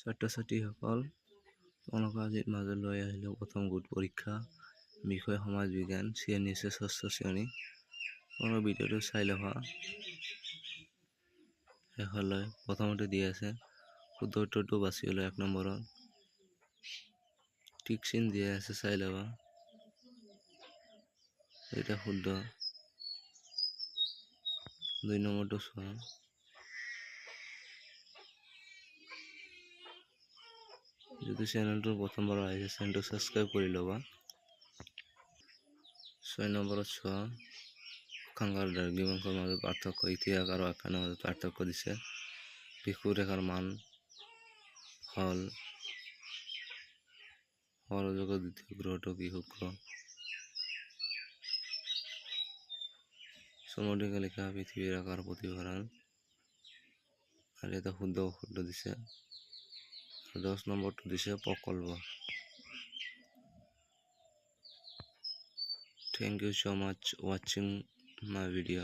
ছাত্ৰ ছাত্ৰীসকল তোমালোকক আজিৰ মাজত লৈ আহিলোঁ প্ৰথম গোট পৰীক্ষা, বিষয় সমাজ বিজ্ঞান শ্ৰেণী আছে ষষ্ঠ শ্ৰেণী। তোমালোকৰ ভিডিঅ'টো চাই ল'বা। শেষলৈ প্ৰথমতে দি আছে শুদ্ধ উত্তৰটো বাছি ল'বা এক নম্বৰত। টিক চিন দিয়া আছে, চাই ল'বা। এটা শুদ্ধ। দুই নম্বৰটো চোৱা। যদি চেনেলটো প্ৰথমবাৰ আহিছে চেনেলটো ছাবস্ক্ৰাইব কৰি ল'বা। ছয় নম্বৰত চোৱা অক্ষাংক আৰু দ্ৰাঘিমাংশৰ মাজত পাৰ্থক্য, ইতিহাস আৰু আখ্যানৰ মাজত পাৰ্থক্য দিছে। বিষুৰেখাৰ মান হ'ল সৌৰজগতৰ দ্বিতীয় গ্ৰহটো কি শুক্ৰ চমুদিকে লিখা পৃথিৱীৰ আকাৰ প্ৰতিফলন আৰু এটা শুদ্ধ অশুদ্ধ দিছে। আৰু দহ নম্বৰটো দিছে প্ৰকল্প thank you so much watching my video.